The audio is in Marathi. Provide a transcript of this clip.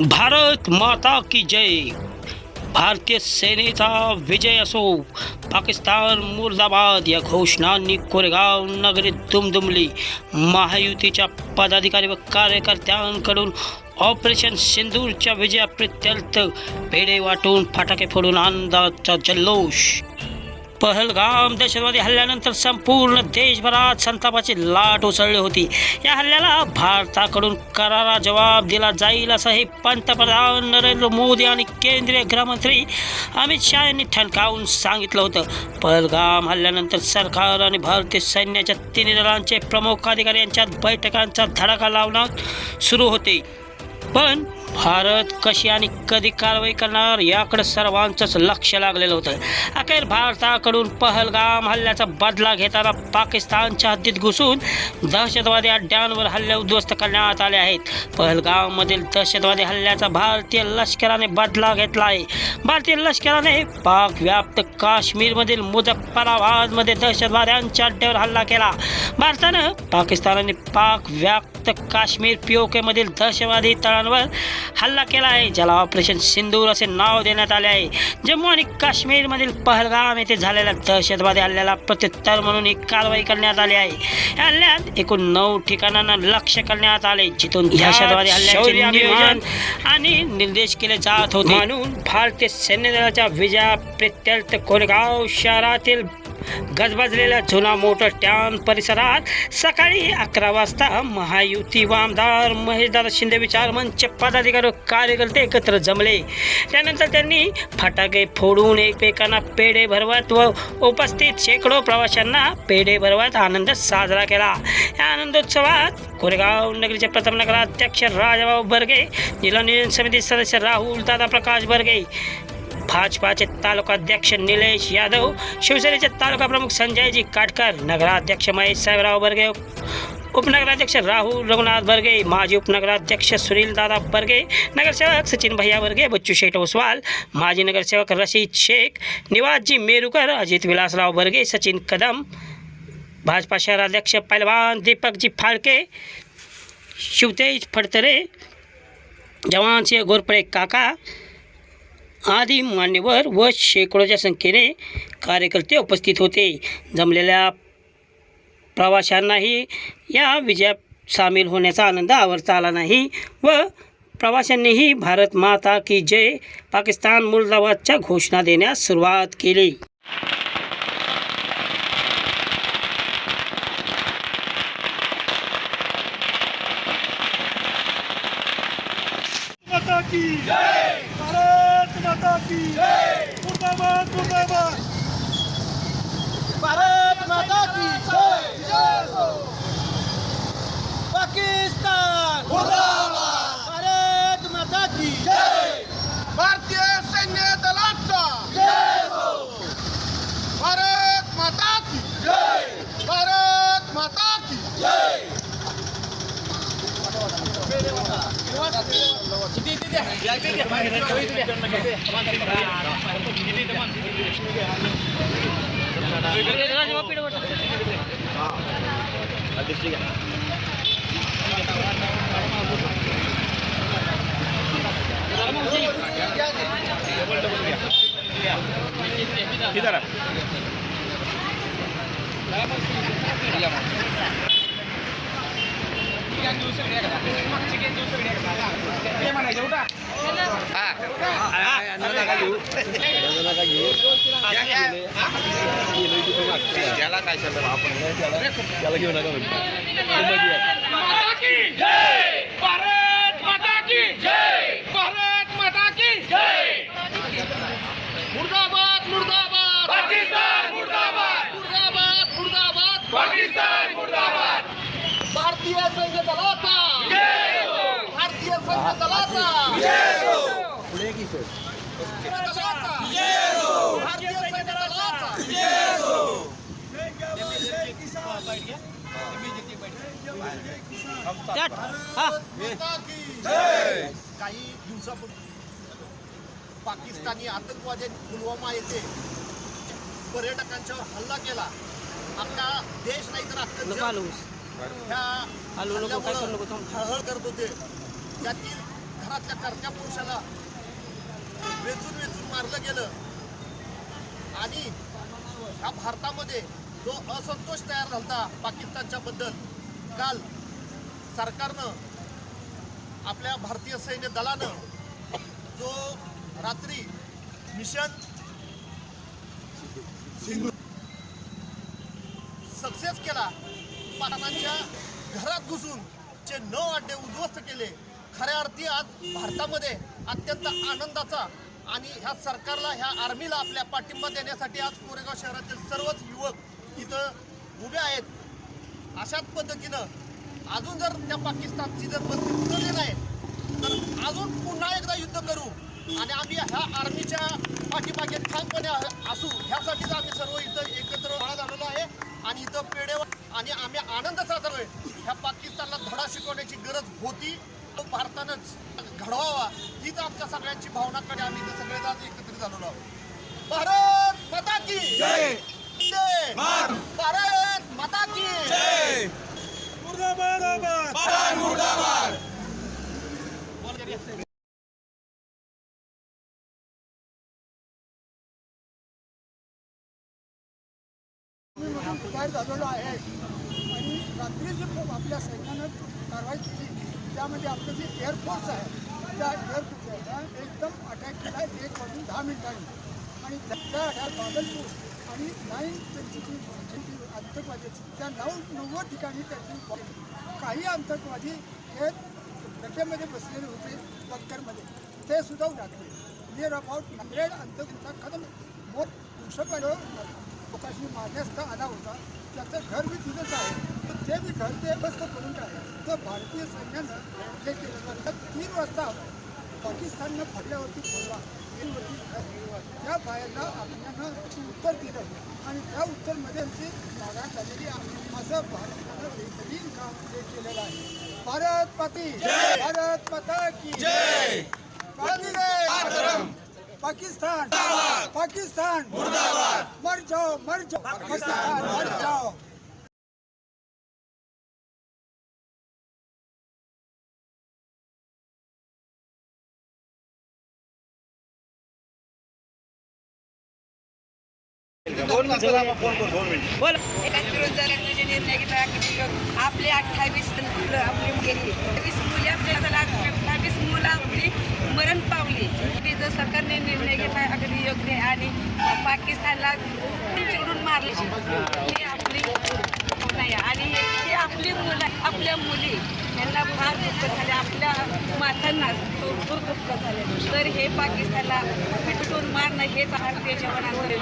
भारत माता की जय। भारतीय सेनेचा विजय असो। पाकिस्तान मुर्दाबाद या घोषणांनी कोरेगाव नगरीत दुमदुमली महायुतीच्या पदाधिकारी व कार्यकर्त्यांकडून ऑपरेशन सिंदूरच्या विजयाप्रित्यर्थ पेढे वाटून फटाके फोडून आनंदाचा जल्लोष पहलगाम दहशतवादी हल्ल्यानंतर संपूर्ण देशभरात संतापाची लाट उसळली होती. या हल्ल्याला भारताकडून करारा जवाब दिला जाईल असं हे पंतप्रधान नरेंद्र मोदी आणि केंद्रीय गृहमंत्री अमित शहा यांनी ठणकावून सांगितलं होतं. पहलगाम हल्ल्यानंतर सरकार आणि भारतीय सैन्याच्या तिन्ही दलांचे प्रमुख अधिकारी यांच्यात बैठकांचा धडाका लावण्यात सुरू होते. पण भारत कशी आणि कधी कारवाई करणार याकडे सर्वांचंच लक्ष लागलेलं होतं. अखेर भारताकडून पहलगाम हल्ल्याचा बदला घेताना पाकिस्तानच्या हद्दीत घुसून दहशतवादी अड्ड्यांवर हल्ले उद्ध्वस्त करण्यात आले आहेत. पहलगाममधील दहशतवादी हल्ल्याचा भारतीय लष्कराने बदला घेतला आहे. भारतीय लष्कराने पाक व्याप्त काश्मीरमधील मुझफ्फराबादमध्ये दहशतवाद्यांच्या अड्ड्यावर हल्ला केला. भारतानं पाकिस्तानाने पाक व्याप्त काश्मीर पीओकेमधील दहशतवादी तळांवर हल्ला केला आहे. ज्याला ऑपरेशन सिंदूर असे नाव देण्यात आले आहे. जम्मू आणि काश्मीरमधील पहलगाम येथे झालेल्या दहशतवादी हल्ल्याला प्रत्युत्तर म्हणून ही कारवाई करण्यात आली आहे. या हल्ल्यात एकूण नऊ ठिकाणांना लक्ष करण्यात आले. जिथून दहशतवादी हल्ल्याचे आणि निर्देश केले जात होते. म्हणून भारतीय सैन्य दलाच्या विजया प्रत्यर्थ कोरेगाव शहरातील गजबजलेल्या जुना मोटर स्टँड परिसरात सकाळी अकरा वाजता महायुती व आमदार महेशदादा शिंदे विचार मंच पदाधिकारी कार्यकर्ते एकत्र जमले. त्यानंतर त्यांनी फटाके फोडून एकमेकांना पेढे भरवत व उपस्थित शेकडो प्रवाशांना पेढे भरवत आनंद साजरा केला. या आनंदोत्सवात कोरेगाव नगरीचे प्रथम नगराध्यक्ष राजाभाऊ बर्गे जिल्हा नियोजन समिती सदस्य राहुल दादा प्रकाश बर्गे भाजपाचे तालुकाध्यक्ष निलेश यादव, शिवसेनेचे तालुका प्रमुख संजयजी काटकर, नगराध्यक्ष महेश साहेबराव बर्गे, उपनगराध्यक्ष राहुल रघुनाथ बर्गे, माजी उपनगराध्यक्ष सुनील दादा बर्गे, नगरसेवक सचिन भैया बर्गे, बच्चू शेठ ओसवाल, माजी नगरसेवक रशीद शेख, निवासजी मेरुकर, अजित विलासराव बर्गे, सचिन कदम, भाजपा शहराध्यक्ष पैलवान दीपकजी फाड़के शिवतेज फडतरे जवानसिंह घोरपडे काका आदी मान्यवर व शेकडोच्या संख्येने कार्यकर्ते उपस्थित होते. जमलेल्या प्रवाशांनाही या विजयात सामील होण्याचा आनंद आवरता आला नाही व प्रवाशांनीही भारत माता की जय पाकिस्तान मुर्दाबादच्या घोषणा देण्यास सुरुवात केली. माता की जय! की जय मुर्दाबाद मुर्दाबाद भारत माता की जय। जय पाकिस्तान। इधर माता की जय भारत माता की जय भारत माता की जय मुर्दाबाद मुर्दाबाद पाकिस्तान मुर्दाबाद मुर्दाबाद मुर्दाबाद पाकिस्तान मुर्दाबाद. भारतीय सैन्य दलाचा. भारतीय सैन्य दलाचा. भारतीय सैन्य दलाचा काही दिवसापूर्वी पाकिस्तानी आतंकवाद्यांनी पुलवामा येथे पर्यटकांच्यावर हल्ला केला. आपला देश नाही तर अख्खं ह्या. हळहळ करत होते त्यातील घरातल्या करत्या पुरुषाला वेचून वेचून मारलं गेलं आणि ह्या भारतामध्ये जो असंतोष तयार झाला पाकिस्तानच्या बद्दल काल सरकारनं आपल्या भारतीय सैन्य दलानं जो रात्री मिशन सक्सेस केला पाटलांच्या घरात घुसून जे नऊ अड्डे उद्ध्वस्त केले खऱ्या अर्थी आज भारतामध्ये अत्यंत आनंदाचा आणि ह्या सरकारला ह्या आर्मीला आपल्या पाठिंबा देण्यासाठी आज कोरेगाव शहरातील सर्वच युवक इथं उभे आहेत. अशाच पद्धतीनं अजून जर त्या पाकिस्तानची जर बस्ती उतरली नाही तर अजून पुन्हा एकदा युद्ध करू आणि आम्ही ह्या आर्मीच्या पाठीमागे ठामपणे असू ह्यासाठीच आम्ही सर्व इथं एकत्र झालेलो आहे. आणि इथं पेढेवर आणि आम्ही आनंद साजरोय ह्या पाकिस्तानला धडा शिकवण्याची गरज होती तो भारतानंच घडवावा हीच आमच्या सगळ्यांची भावनाकडे आम्ही इथं सगळे आज एकत्रित झालेलो आहोत. भारत माता की जय! जय! भारत माता की मुर्दाबाद आबाद! तयार झालेलो आहे. आणि रात्री जी खूप आपल्या सैन्यानं कारवाई केली त्यामध्ये आपलं जे एअरफोर्स आहे त्या एअरफोर्सला एकदम अटॅक केला एक वाजून दहा मिनिटांनी. आणि त्या अटॅक बागलपूर आणि नाईन त्यांची जी त्या नऊ नव्वद ठिकाणी त्यांची काही आतंकवादी हे डक्यामध्ये बसलेले होते बंकरमध्ये ते सुद्धा उडाले. नियर अबाउट हंड्रेड आतंकवादा खतम मोठ दहशतवादी लोकांशी मारण्यास आला होता. त्याचं घर बी तिथंच आहे. तर ते बी घर ते बस्त करून टाकलं. तर भारतीय सैन्यानं हे केलं. तर तीन वाजता पाकिस्ताननं फडल्यावरती फोडला तीनवरती घर. त्या बाहेरला आपल्यानं उत्तर दिलं. आणि त्या उत्तरमध्ये त्यांची मागास झालेली आहे. असं भारतानं बेहतरीन काम हे केलेलं आहे. भारत पाती भारत माता की पाकिस्तान पाकिस्तान. मर जाओ मर जाओ. पाकिस्तान मर जाओ. जे निर्णय घेतला की आपले अठ्ठावीस मुलं आपली गेली अठ्ठावीस मुली आपल्याला अठ्ठावीस मुलं आपली मरण पावली की जर सरकारने निर्णय घेतला अगदी योग्य आणि पाकिस्तानला चिडून मारले ही आपली नाही आणि हे आपली मुलं आपल्या मुली यांना फार दुःख झाले. आपल्या मातांना भरपूर दुःख झाले. तर हे पाकिस्तानला पिटून मारणं हेच भारतीय जवानांकडे